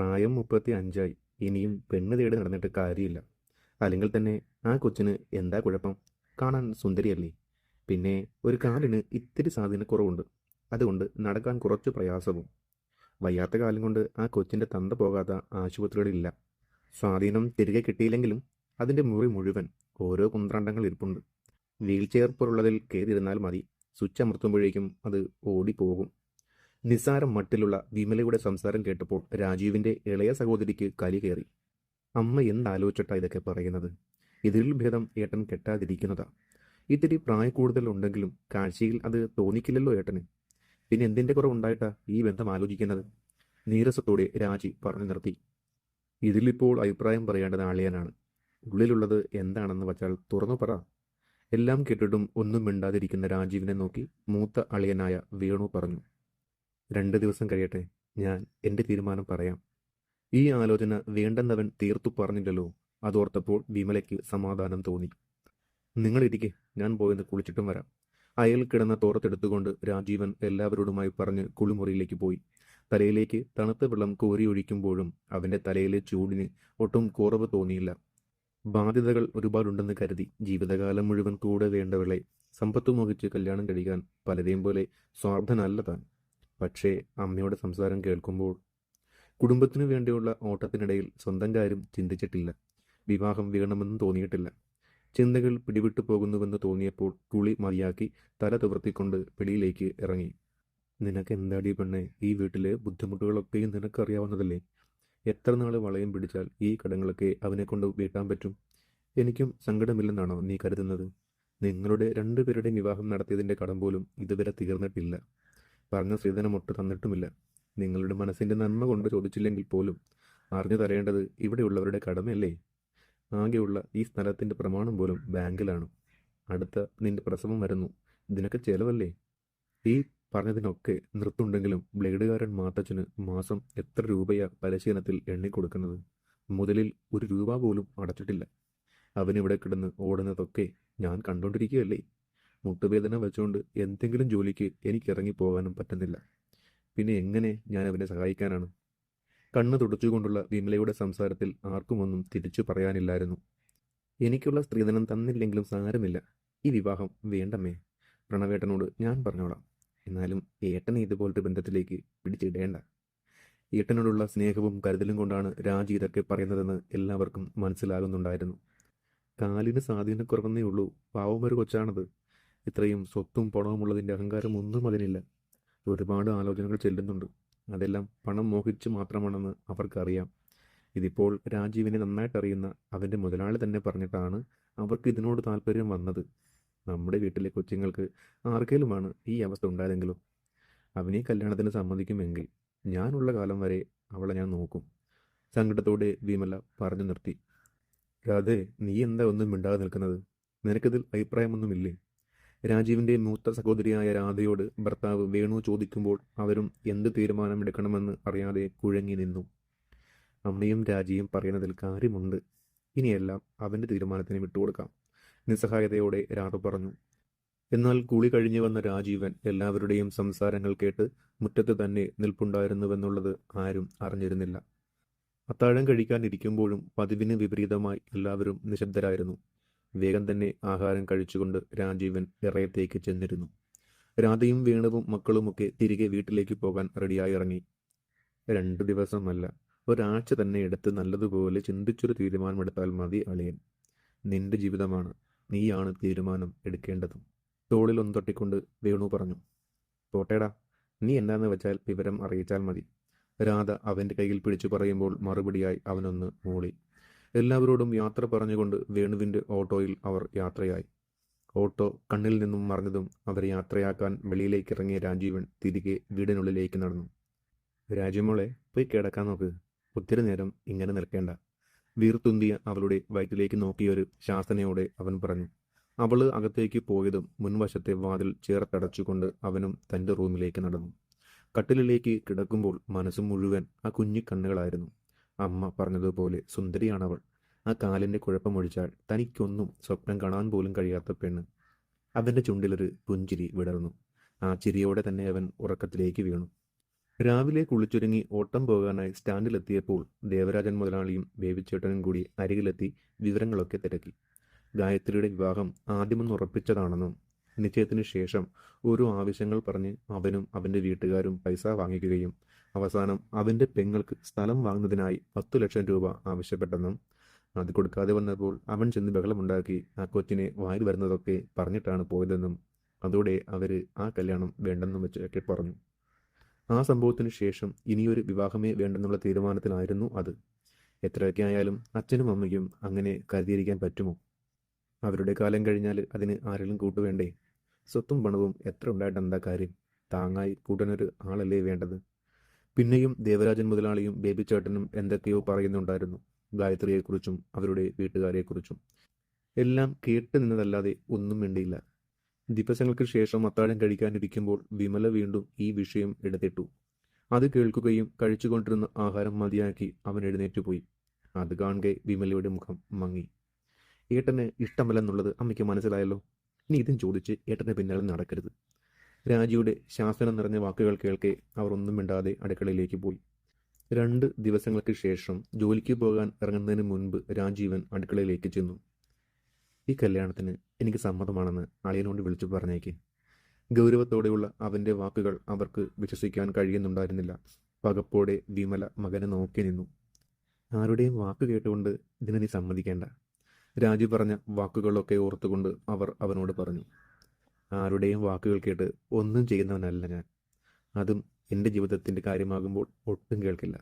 പ്രായം മുപ്പത്തി അഞ്ചായി ഇനിയും പെണ്ണ് തേടി നടന്നിട്ട് കാര്യമില്ല. അല്ലെങ്കിൽ തന്നെ ആ കൊച്ചിന് എന്താ കുഴപ്പം? കാണാൻ സുന്ദരിയല്ലേ? പിന്നെ ഒരു കാലിന് ഇത്തിരി സ്വാധീനക്കുറവുണ്ട് അതുകൊണ്ട് നടക്കാൻ കുറച്ച് പ്രയാസവും. വയ്യാത്ത കാലം കൊണ്ട് ആ കൊച്ചിന്റെ തന്ത പോകാത്ത ആശുപത്രികളില്ല. സ്വാധീനം തിരികെ കിട്ടിയില്ലെങ്കിലും അതിന്റെ മുറി മുഴുവൻ ഓരോ കുന്ത്രാണ്ടങ്ങൾ ഇരിപ്പുണ്ട്. വീൽ ചെയർ പോലുള്ളതിൽ കയറിയിരുന്നാൽ മതി. സ്വിച്ച് അമർത്തുമ്പോഴേക്കും അത് ഓടിപ്പോകും. നിസ്സാരം മട്ടിലുള്ള വിമലയുടെ സംസാരം കേട്ടപ്പോൾ രാജീവിന്റെ ഇളയ സഹോദരിക്ക് കലി കയറി. അമ്മ എന്താലോചിച്ചിട്ടാ ഇതൊക്കെ പറയുന്നത്? ഇതിൽ ഭേദം ഏട്ടൻ കെട്ടാതിരിക്കുന്നതാ. ഇത്തിരി പ്രായക്കൂടുതൽ ഉണ്ടെങ്കിലും കാഴ്ചയിൽ അത് തോന്നിക്കില്ലല്ലോ ഏട്ടന്. പിന്നെ എന്തിന്റെ കുറവുണ്ടായിട്ടാ ഈ ബന്ധം ആലോചിക്കുന്നത്? നീരസത്തോടെ രാജി പറഞ്ഞു നിർത്തി. ഇതിലിപ്പോൾ അഭിപ്രായം പറയേണ്ടത് ആളിയാനാണ് ഉള്ളിലുള്ളത് എന്താണെന്ന് വച്ചാൽ തുറന്നു പറ. എല്ലാം കേട്ടിട്ടും ഒന്നും മിണ്ടാതിരിക്കുന്ന രാജീവിനെ നോക്കി മൂത്ത അളിയനായ വേണു പറഞ്ഞു. രണ്ട് ദിവസം കഴിയട്ടെ. ഞാൻ എന്റെ തീരുമാനം പറയാം. ഈ ആലോചന വേണ്ടെന്നവൻ തീർത്തു പറഞ്ഞില്ലല്ലോ. അതോർത്തപ്പോൾ വിമലയ്ക്ക് സമാധാനം തോന്നി. നിങ്ങളിരിക്കെ ഞാൻ പോയെന്ന് കുളിച്ചിട്ടും വരാം. അയൽ കിടന്ന തോറത്തെടുത്തുകൊണ്ട് രാജീവൻ എല്ലാവരോടുമായി പറഞ്ഞ് കുളിമുറിയിലേക്ക് പോയി. തലയിലേക്ക് തണുത്ത വെള്ളം കോരിയൊഴിക്കുമ്പോഴും അവന്റെ തലയിലെ ചൂടിന് ഒട്ടും കുറവ് തോന്നിയില്ല. ബാധ്യതകൾ ഒരുപാടുണ്ടെന്ന് കരുതി ജീവിതകാലം മുഴുവൻ കൂടെ വേണ്ടവളെ സമ്പത്ത് മോഹിച്ച് കല്യാണം കഴിക്കാൻ പലരെയും പോലെ സ്വാർത്ഥനല്ല താൻ. പക്ഷേ അമ്മയുടെ സംസാരം കേൾക്കുമ്പോൾ കുടുംബത്തിനു വേണ്ടിയുള്ള ഓട്ടത്തിനിടയിൽ സ്വന്തം കാര്യം ചിന്തിച്ചിട്ടില്ല. വിവാഹം വീണമെന്നും തോന്നിയിട്ടില്ല. ചിന്തകൾ പിടിവിട്ടു പോകുന്നുവെന്ന് തോന്നിയപ്പോൾ കുളി മതിയാക്കി തല തുവർത്തിക്കൊണ്ട് വെളിയിലേക്ക് ഇറങ്ങി. നിനക്ക് എന്താടി പെണ്ണെ ഈ വീട്ടിലെ ബുദ്ധിമുട്ടുകളൊക്കെയും നിനക്കറിയാവുന്നതല്ലേ? എത്ര നാൾ വളയം പിടിച്ചാൽ ഈ കടങ്ങളൊക്കെ അവനെ കൊണ്ട് വീട്ടാൻ പറ്റും? എനിക്കും സങ്കടമില്ലെന്നാണോ നീ കരുതുന്നത്? നിങ്ങളുടെ രണ്ടുപേരുടെയും വിവാഹം നടത്തിയതിന്റെ കടം പോലും ഇതുവരെ തീർന്നിട്ടില്ല. പറഞ്ഞ സ്ത്രീധനം ഒട്ട് തന്നിട്ടുമില്ല. നിങ്ങളുടെ മനസ്സിന്റെ നന്മ കൊണ്ട് ചോദിച്ചില്ലെങ്കിൽ പോലും അറിഞ്ഞു തരേണ്ടത് ഇവിടെയുള്ളവരുടെ കടമയല്ലേ? ആകെയുള്ള ഈ സ്ഥലത്തിന്റെ പ്രമാണം പോലും ബാങ്കിലാണ്. അടുത്ത നിന്റെ പ്രസവം വരുന്നു. ഇതിനൊക്കെ ചെലവല്ലേ? ഈ പറഞ്ഞതിനൊക്കെ നിർത്തുണ്ടെങ്കിലും ബ്ലേഡുകാരൻ മാത്തച്ഛന് മാസം എത്ര രൂപയാ പരിശീലനത്തിൽ എണ്ണിക്കൊടുക്കുന്നത്? മുതലിൽ ഒരു രൂപ പോലും അടച്ചിട്ടില്ല. അവനിവിടെ കിടന്ന് ഓടുന്നതൊക്കെ ഞാൻ കണ്ടുകൊണ്ടിരിക്കുകയല്ലേ മുട്ടുവേദന വെച്ചുകൊണ്ട് എന്തെങ്കിലും ജോലിക്ക് എനിക്ക് ഇറങ്ങി പോകാനും പറ്റുന്നില്ല. പിന്നെ എങ്ങനെ ഞാൻ അവനെ സഹായിക്കാനാണ്? കണ്ണ് തുടച്ചുകൊണ്ടുള്ള വിമലയുടെ സംസാരത്തിൽ ആർക്കുമൊന്നും തിരിച്ചു പറയാനില്ലായിരുന്നു. എനിക്കുള്ള സ്ത്രീധനം തന്നില്ലെങ്കിലും സാരമില്ല. ഈ വിവാഹം വേണ്ടമ്മേ. പ്രണവേട്ടനോട് ഞാൻ പറഞ്ഞോളാം. എന്നാലും ഏട്ടനെ ഇതുപോലത്തെ ബന്ധത്തിലേക്ക് പിടിച്ചിടേണ്ട. ഏട്ടനോടുള്ള സ്നേഹവും കരുതലും കൊണ്ടാണ് രാജി ഇതൊക്കെ പറയുന്നതെന്ന് എല്ലാവർക്കും മനസ്സിലാകുന്നുണ്ടായിരുന്നു. കാലിന് സ്വാധീനക്കുറവെന്നേ ഉള്ളൂ. പാവമൊരു കൊച്ചാണത്. ഇത്രയും സ്വത്തും പണവുമുള്ളതിന്റെ അഹങ്കാരം ഒന്നും അതിനില്ല. ഒരുപാട് ആലോചനകൾ ചെല്ലുന്നുണ്ട്. അതെല്ലാം പണം മോഹിച്ച് മാത്രമാണെന്ന് അവർക്കറിയാം. ഇതിപ്പോൾ രാജീവിനെ നന്നായിട്ട് അറിയുന്ന അവന്റെ മുതലാളി തന്നെ പറഞ്ഞിട്ടാണ് അവർക്ക് ഇതിനോട് താല്പര്യം വന്നത്. നമ്മുടെ വീട്ടിലെ കൊച്ചുങ്ങൾക്ക് ആർക്കേലുമാണ് ഈ അവസ്ഥ ഉണ്ടായതെങ്കിലും? അവനെ കല്യാണത്തിന് സമ്മതിക്കുമെങ്കിൽ ഞാനുള്ള കാലം വരെ അവളെ ഞാൻ നോക്കും. സങ്കടത്തോടെ വിമല പറഞ്ഞു നിർത്തി. രാധേ നീ എന്താ ഒന്നും മിണ്ടാതെ നിൽക്കുന്നത്? നിനക്കിതിൽ അഭിപ്രായമൊന്നുമില്ലേ? രാജീവിന്റെ മൂത്ത സഹോദരിയായ രാധയോട് ഭർത്താവ് വേണു ചോദിക്കുമ്പോൾ അവരും എന്ത് തീരുമാനമെടുക്കണമെന്ന് അറിയാതെ കുഴങ്ങി നിന്നു. അമ്മയും രാജിയും പറയുന്നതിൽ കാര്യമുണ്ട്. ഇനിയെല്ലാം അവന്റെ തീരുമാനത്തിന് വിട്ടുകൊടുക്കാം. നിസ്സഹായതയോടെ രാധ പറഞ്ഞു. എന്നാൽ കുളി കഴിഞ്ഞു വന്ന രാജീവൻ എല്ലാവരുടെയും സംസാരങ്ങൾ കേട്ട് മുറ്റത്ത് തന്നെ നിൽപ്പുണ്ടായിരുന്നുവെന്നുള്ളത് ആരും അറിഞ്ഞിരുന്നില്ല. അത്താഴം കഴിക്കാനിരിക്കുമ്പോഴും പതിവിന് വിപരീതമായി എല്ലാവരും നിശബ്ദരായിരുന്നു. വേഗം തന്നെ ആഹാരം കഴിച്ചുകൊണ്ട് രാജീവൻ ഇറയത്തേക്ക് ചെന്നിരുന്നു. രാധയും വേണുവും മക്കളുമൊക്കെ തിരികെ വീട്ടിലേക്ക് പോകാൻ റെഡിയായി ഇറങ്ങി. രണ്ടു ദിവസമല്ല ഒരാഴ്ച തന്നെ എടുത്ത് നല്ലതുപോലെ ചിന്തിച്ചൊരു തീരുമാനമെടുത്താൽ മതി അളിയൻ. നിന്റെ ജീവിതമാണ് നീയാണ് തീരുമാനം എടുക്കേണ്ടതും. തോളിൽ ഒന്ന് തട്ടിക്കൊണ്ട് വേണു പറഞ്ഞു. പോട്ടേടാ നീ എന്താന്ന് വെച്ചാൽ വിവരം അറിയിച്ചാൽ മതി. രാധ അവന്റെ കയ്യിൽ പിടിച്ചു പറയുമ്പോൾ മറുപടിയായി അവനൊന്ന് മൂളി. എല്ലാവരോടും യാത്ര പറഞ്ഞുകൊണ്ട് വേണുവിന്റെ ഓട്ടോയിൽ അവർ യാത്രയായി. ഓട്ടോ കണ്ണിൽ നിന്നും മറഞ്ഞതും അവർ യാത്രയാക്കാൻ വെളിയിലേക്ക് ഇറങ്ങിയ രാജീവൻ തിരികെ വീടിനുള്ളിലേക്ക് നടന്നു. രാജ്യമോളെ പോയി കിടക്കാൻ നോക്ക്. ഒത്തിരി നേരം ഇങ്ങനെ നിൽക്കേണ്ട. വീർത്തുന്തിയ അവളുടെ വയറ്റിലേക്ക് നോക്കിയൊരു ശാസനയോടെ അവൻ പറഞ്ഞു. അവൾ അകത്തേക്ക് പോയതും മുൻവശത്തെ വാതിൽ ചേർത്തടച്ചുകൊണ്ട് അവനും തന്റെ റൂമിലേക്ക് നടന്നു. കട്ടിലിലേക്ക് കിടക്കുമ്പോൾ മനസ്സും മുഴുവൻ ആ കുഞ്ഞു കണ്ണുകളായിരുന്നു. അമ്മ പറഞ്ഞതുപോലെ സുന്ദരിയാണവൾ. ആ കാലിന്റെ കുഴപ്പമൊഴിച്ചാൽ തനിക്കൊന്നും സ്വപ്നം കാണാൻ പോലും കഴിയാത്ത പെണ്ണ്. അവന്റെ ചുണ്ടിലൊരു പുഞ്ചിരി വിടർന്നു. ആ ചിരിയോടെ തന്നെ അവൻ ഉറക്കത്തിലേക്ക് വീണു. രാവിലെ കുളിച്ചൊരുങ്ങി ഓട്ടം പോകാനായി സ്റ്റാൻഡിലെത്തിയപ്പോൾ ദേവരാജൻ മുതലാളിയും ബേബിച്ചേട്ടനും കൂടി അരികിലെത്തി വിവരങ്ങളൊക്കെ തിരക്കി. ഗായത്രിയുടെ വിവാഹം ആദ്യമൊന്ന് ഉറപ്പിച്ചതാണെന്നും നിശ്ചയത്തിനു ശേഷം ഓരോ ആവശ്യങ്ങൾ പറഞ്ഞ് അവനും അവന്റെ വീട്ടുകാരും പൈസ വാങ്ങിക്കുകയും അവസാനം അവന്റെ പെങ്ങൾക്ക് സ്ഥലം വാങ്ങുന്നതിനായി പത്തു ലക്ഷം രൂപ ആവശ്യപ്പെട്ടെന്നും അത് കൊടുക്കാതെ വന്നപ്പോൾ അവൻ ചെന്ന് ബഹളമുണ്ടാക്കി ആ കൊച്ചിനെ വായിൽ വരുന്നതൊക്കെ പറഞ്ഞിട്ടാണ് പോയതെന്നും അതോടെ അവർ ആ കല്യാണം വേണ്ടെന്നും വെച്ചൊക്കെ പറഞ്ഞു. ആ സംഭവത്തിന് ശേഷം ഇനിയൊരു വിവാഹമേ വേണ്ടെന്നുള്ള തീരുമാനത്തിലായിരുന്നു അത്. എത്രയൊക്കെ ആയാലും അച്ഛനും അമ്മയ്ക്കും അങ്ങനെ കരുതിയിരിക്കാൻ പറ്റുമോ? അവരുടെ കാലം കഴിഞ്ഞാൽ അതിന് ആരെങ്കിലും കൂട്ടുവേണ്ടേ? സ്വത്തും പണവും എത്ര ഉണ്ടായിട്ട് കാര്യം? താങ്ങായി കൂട്ടനൊരു ആളല്ലേ വേണ്ടത്? പിന്നെയും ദേവരാജൻ മുതലാളിയും ബേബി ചേട്ടനും എന്തൊക്കെയോ പറയുന്നുണ്ടായിരുന്നു. ഗായത്രിയെക്കുറിച്ചും അവരുടെ വീട്ടുകാരെക്കുറിച്ചും. എല്ലാം കേട്ട് നിന്നതല്ലാതെ ഒന്നും വേണ്ടിയില്ല ദിവസങ്ങൾക്ക് ശേഷം അത്താഴം കഴിക്കാനിരിക്കുമ്പോൾ വിമല വീണ്ടും ഈ വിഷയം എടുത്തിട്ടു. അത് കേൾക്കുകയും കഴിച്ചുകൊണ്ടിരുന്ന ആഹാരം മതിയാക്കി അവൻ എഴുന്നേറ്റ് പോയി. അത് കാണുകെ വിമലയുടെ മുഖം മങ്ങി. ഏട്ടന് ഇഷ്ടമല്ലെന്നുള്ളത് അമ്മയ്ക്ക് മനസ്സിലായല്ലോ. ഇനി ഇതും ചോദിച്ച് ഏട്ടന്റെ പിന്നാലെ നടക്കരുത്. രാജിയുടെ ശാസനം നിറഞ്ഞ വാക്കുകൾ കേൾക്കെ അവർ ഒന്നും മിണ്ടാതെ അടുക്കളയിലേക്ക് പോയി. രണ്ട് ദിവസങ്ങൾക്ക് ശേഷം ജോലിക്ക് പോകാൻ ഇറങ്ങുന്നതിന് മുൻപ് രാജീവൻ അടുക്കളയിലേക്ക് ചെന്നു. ഈ കല്യാണത്തിന് എനിക്ക് സമ്മതമാണെന്ന് അളിയനോട് വിളിച്ചു പറഞ്ഞേക്ക്. ഗൗരവത്തോടെയുള്ള അവന്റെ വാക്കുകൾ അവർക്ക് വിശ്വസിക്കാൻ കഴിയുന്നുണ്ടായിരുന്നില്ല. പകപ്പോടെ വിമല മകനെ നോക്കി നിന്നു. ആരുടെയും വാക്ക് കേട്ടുകൊണ്ട് ഇതിനെ നീ സമ്മതിക്കേണ്ട രാജു പറഞ്ഞ വാക്കുകളൊക്കെ ഓർത്തുകൊണ്ട് അവർ അവനോട് പറഞ്ഞു. ആരുടെയും വാക്കുകൾ കേട്ട് ഒന്നും ചെയ്യുന്നവനല്ല ഞാൻ. അതും എന്റെ ജീവിതത്തിന്റെ കാര്യമാകുമ്പോൾ ഒട്ടും കേൾക്കില്ല.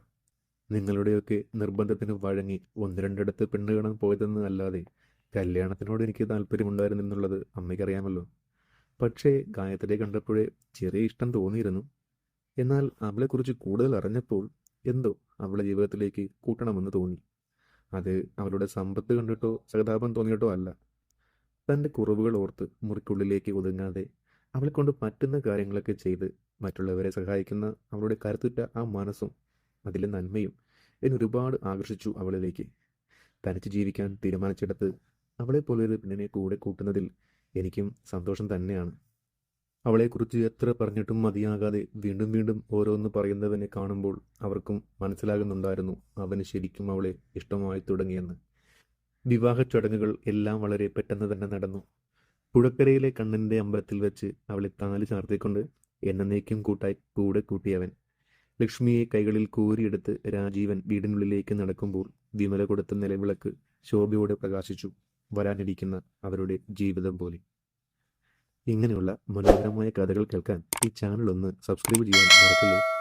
നിങ്ങളുടെയൊക്കെ നിർബന്ധത്തിന് വഴങ്ങി ഒന്ന് രണ്ടിടത്ത് പെണ്ണ് കാണാൻ പോയതെന്ന് അല്ലാതെ കല്യാണത്തിനോട് എനിക്ക് താല്പര്യമുണ്ടായിരുന്നെന്നുള്ളത് അമ്മയ്ക്കറിയാമല്ലോ. പക്ഷേ ഗായത്രിയെ കണ്ടപ്പോഴേ ചെറിയ ഇഷ്ടം തോന്നിയിരുന്നു. എന്നാൽ അവളെക്കുറിച്ച് കൂടുതൽ അറിഞ്ഞപ്പോൾ എന്തോ അവളെ ജീവിതത്തിലേക്ക് കൂട്ടണമെന്ന് തോന്നി. അത് അവളുടെ സമ്പത്ത് കണ്ടിട്ടോ സഹതാപം തോന്നിയിട്ടോ അല്ല. തന്റെ കുറവുകൾ ഓർത്ത് മുറിക്കുള്ളിലേക്ക് ഒതുങ്ങാതെ അവളെ കൊണ്ട് പറ്റുന്ന കാര്യങ്ങളൊക്കെ ചെയ്ത് മറ്റുള്ളവരെ സഹായിക്കുന്ന അവളുടെ കരുത്തുറ്റ ആ മനസ്സും അതിലെ നന്മയും എന്നൊരുപാട് ആകർഷിച്ചു അവളിലേക്ക്. തനിച്ച് ജീവിക്കാൻ തീരുമാനിച്ചെടുത്ത് അവളെ പോലൊരു പെണ്ണിനെ കൂടെ കൂട്ടുന്നതിൽ എനിക്കും സന്തോഷം തന്നെയാണ്. അവളെക്കുറിച്ച് എത്ര പറഞ്ഞിട്ടും മതിയാകാതെ വീണ്ടും വീണ്ടും ഓരോന്ന് പറയുന്നവനെ കാണുമ്പോൾ അവർക്കും മനസ്സിലാകുന്നുണ്ടായിരുന്നു അവന് ശരിക്കും അവളെ ഇഷ്ടമായി തുടങ്ങിയെന്ന്. വിവാഹ ചടങ്ങുകൾ എല്ലാം വളരെ പെട്ടെന്ന് തന്നെ നടന്നു. പുഴക്കരയിലെ കണ്ണന്റെ അമ്പലത്തിൽ വെച്ച് അവളെ താലി ചാർത്തിക്കൊണ്ട് എന്നേക്കും കൂട്ടായി കൂടെ കൂട്ടിയവൻ. ലക്ഷ്മിയെ കൈകളിൽ കോരിയെടുത്ത് രാജീവൻ വീടിനുള്ളിലേക്ക് നടക്കുമ്പോൾ വിമല കൊടുത്ത നിലവിളക്ക് ശോഭയോടെ പ്രകാശിച്ചു. വരാനിരിക്കുന്ന അവരുടെ ജീവിതം പോലെ. ഇങ്ങനെയുള്ള മനോഹരമായ കഥകൾ കേൾക്കാൻ ഈ ചാനൽ ഒന്ന് സബ്സ്ക്രൈബ് ചെയ്യാൻ മറക്കല്ലേ?